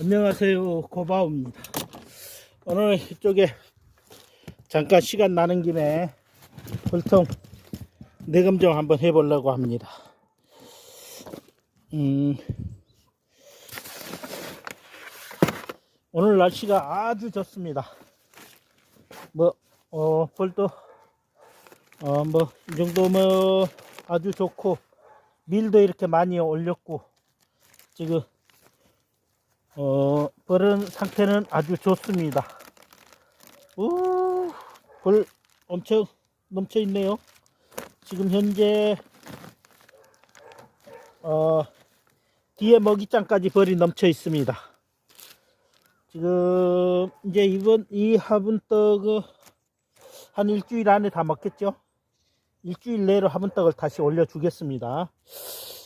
안녕하세요. 고바우입니다. 오늘 이쪽에 잠깐 시간 나는 김에 불통 내검정 한번 해보려고 합니다. 음, 오늘 날씨가 아주 좋습니다. 뭐 어, 벌도 어, 뭐 이 정도 뭐 아주 좋고 밀도 이렇게 많이 올렸고 지금 어, 벌은 상태는 아주 좋습니다. 오, 벌 엄청 넘쳐 있네요. 지금 현재 어, 뒤에 먹이장까지 벌이 넘쳐 있습니다. 지금 이제 이번 이 화분떡은 한 일주일 안에 다 먹겠죠? 일주일 내로 화분떡을 다시 올려주겠습니다.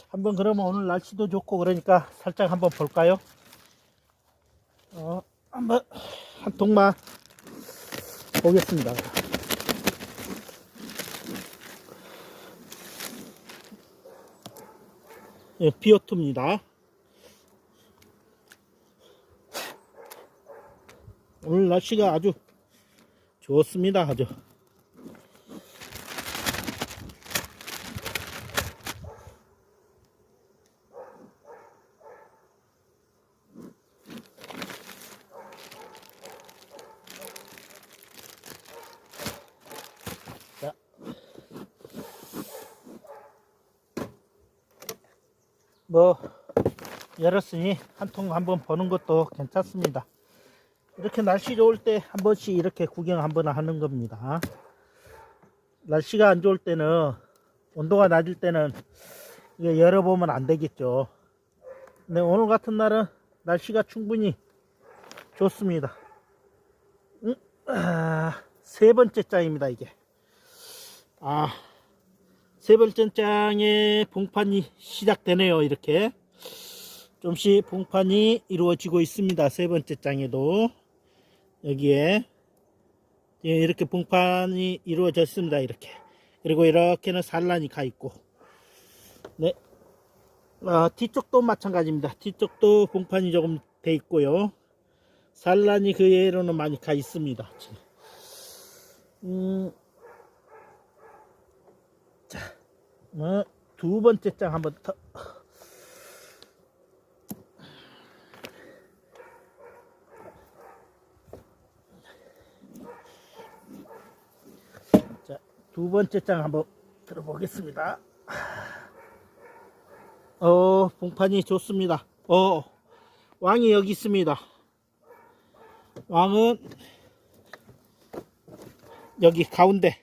한번 그러면 오늘 날씨도 좋고 그러니까 살짝 한번 볼까요? 어, 한번 한 통만 보겠습니다. 예, 비오투입니다. 오늘 날씨가 아주 좋습니다. 아주. 뭐 열었으니 한 통 한번 보는 것도 괜찮습니다. 이렇게 날씨 좋을 때 한 번씩 이렇게 구경 한번 하는 겁니다. 날씨가 안 좋을 때는 온도가 낮을 때는 이게 열어보면 안 되겠죠. 근데 오늘 같은 날은 날씨가 충분히 좋습니다. 음, 아, 세 번째 장입니다, 이게. 아, 세 번째 장의 봉판이 시작되네요, 이렇게. 좀씩 봉판이 이루어지고 있습니다. 세 번째 장에도. 여기에. 예, 이렇게 봉판이 이루어졌습니다, 이렇게. 그리고 이렇게는 산란이 가 있고. 네. 아, 뒤쪽도 마찬가지입니다. 뒤쪽도 봉판이 조금 돼 있고요. 산란이 그 예로는 많이 가 있습니다. 음, 자, 뭐, 두 번째 장 한번 더. 자, 두 번째 장 한번 들어보겠습니다. 어, 봉판이 좋습니다. 어, 왕이 여기 있습니다. 왕은 여기 가운데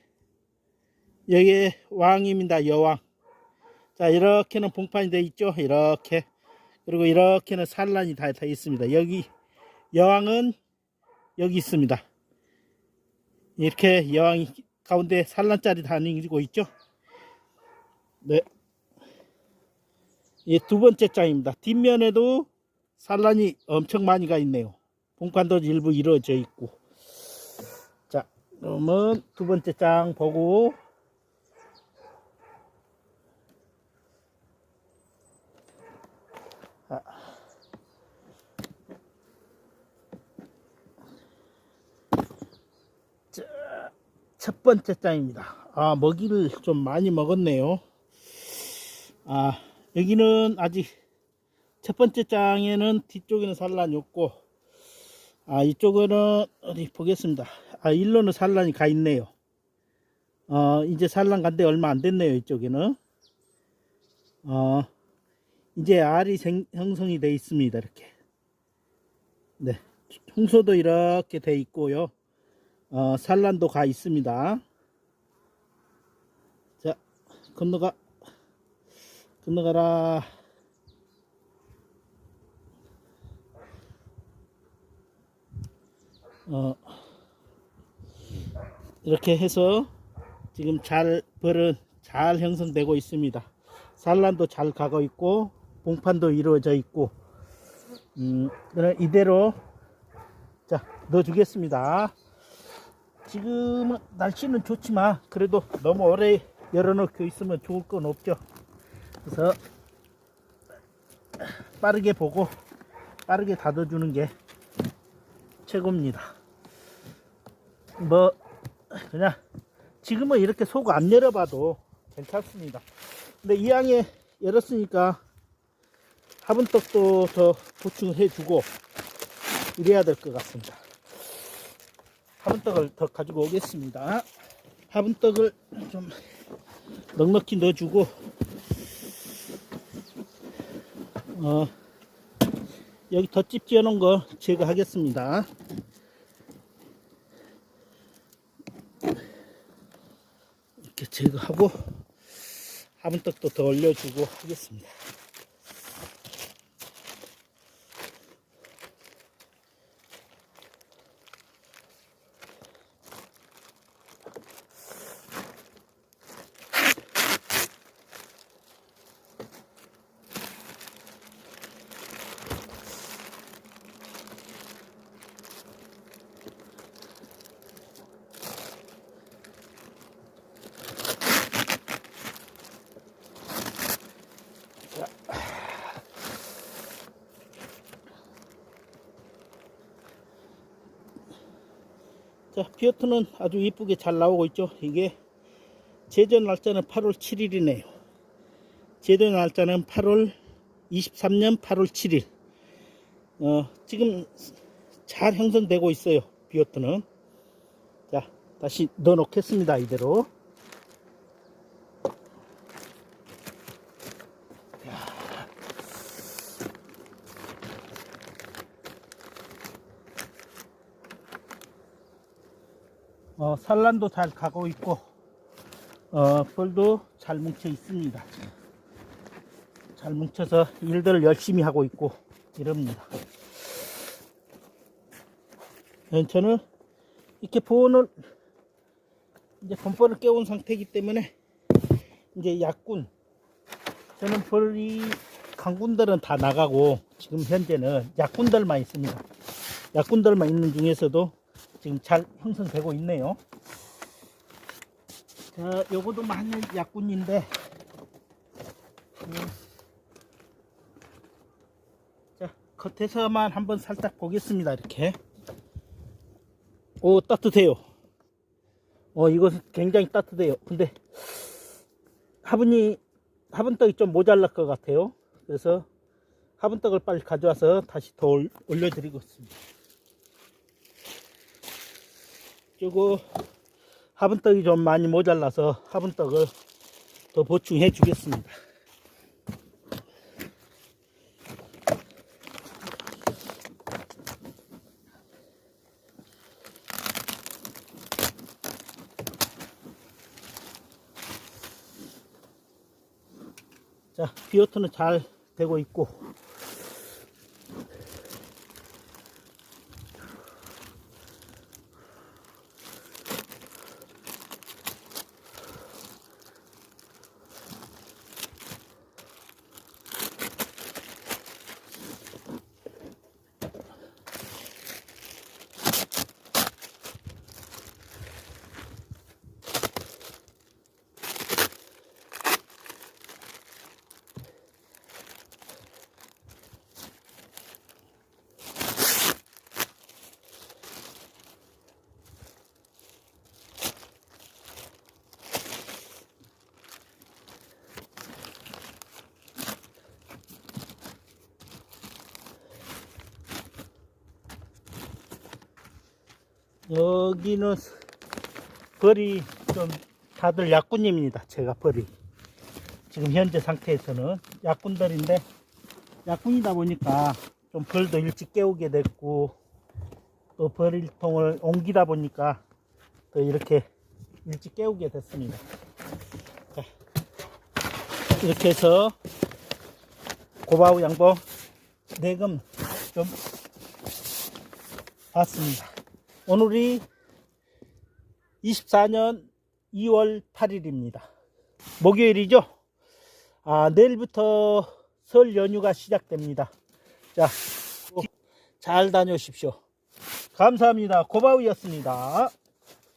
여기 왕입니다 여왕. 자 이렇게는 봉판이 되어 있죠? 이렇게. 그리고 이렇게는 산란이 다 되어 있습니다. 여기 여왕은 여기 있습니다. 이렇게 여왕이 가운데 산란자리 다니고 있죠? 네. 이두 번째 장입니다. 뒷면에도 산란이 엄청 많이 가 있네요. 봉판도 일부 이루어져 있고. 자 그러면 두 번째 장 보고 아. 자, 첫 번째 장입니다. 아, 먹이를 좀 많이 먹었네요. 아, 여기는 아직 첫 번째 장에는 뒤쪽에는 산란이 없고, 아, 이쪽은 어디 보겠습니다. 아, 일로는 산란이 가 있네요. 어, 이제 산란 간데 얼마 안 됐네요, 이쪽에는. 어, 이제 알이 생, 형성이 되어 있습니다. 이렇게. 네. 청소도 이렇게 돼 있고요. 어, 산란도 가 있습니다. 자, 건너가. 건너가라. 어, 이렇게 해서 지금 잘, 벌은 잘 형성되고 있습니다. 산란도 잘 가고 있고, 봉판도 이루어져 있고, 음, 이대로, 자, 넣어주겠습니다. 지금은 날씨는 좋지만, 그래도 너무 오래 열어놓고 있으면 좋을 건 없죠. 그래서, 빠르게 보고, 빠르게 닫아주는 게 최고입니다. 뭐 그냥 지금은 이렇게 속안 열어봐도 괜찮습니다. 근데 이왕에 열었으니까 화분떡도 더 보충해 주고 이래야 될 것 같습니다. 화분떡을 더 가지고 오겠습니다. 화분떡을 좀 넉넉히 넣어주고 어, 여기 덧집 지어놓은 거 제거하겠습니다. 이렇게 제거하고 화분떡도 더 올려주고 하겠습니다. 자, 비오트는 아주 이쁘게 잘 나오고 있죠. 이게 제조 날짜는 8월 7일이네요. 제조 날짜는 8월 23년 8월 7일. 어, 지금 잘 형성되고 있어요. 비오트는. 자, 다시 넣어 놓겠습니다. 이대로. 어, 산란도 잘 가고 있고 어, 벌도 잘 뭉쳐 있습니다. 잘 뭉쳐서 일들을 열심히 하고 있고 이럽니다. 예, 저는 이렇게 보온을 이제 범퍼를 깨운 상태이기 때문에 이제 약군 저는 벌이 강군들은 다 나가고 지금 현재는 약군들만 있습니다. 약군들만 있는 중에서도 지금 잘 형성되고 있네요. 자, 요거도 마늘 약군인데, 음. 자, 겉에서만 한번 살짝 보겠습니다. 이렇게. 오, 따뜻해요. 어, 이것은 굉장히 따뜻해요. 근데, 화분이, 화분떡이 좀 모자랄 것 같아요. 그래서, 화분떡을 빨리 가져와서 다시 더 올- 올려드리고 있습니다. 요거 화분떡이 좀 많이 모자라서 화분떡을 더 보충해 주겠습니다. 자, 비오트는 잘 되고 있고 여기는 벌이 좀 다들 약군입니다. 제가 벌이 지금 현재 상태에서는 약군들인데 약군이다 보니까 좀 벌도 일찍 깨우게 됐고 또 벌일통을 옮기다 보니까 또 이렇게 일찍 깨우게 됐습니다. 자, 이렇게 해서 고바우 양봉 내금 좀 봤습니다. 오늘이 24년 2월 8일입니다. 목요일이죠? 아, 내일부터 설 연휴가 시작됩니다. 자, 잘 다녀오십시오. 감사합니다. 고바우였습니다.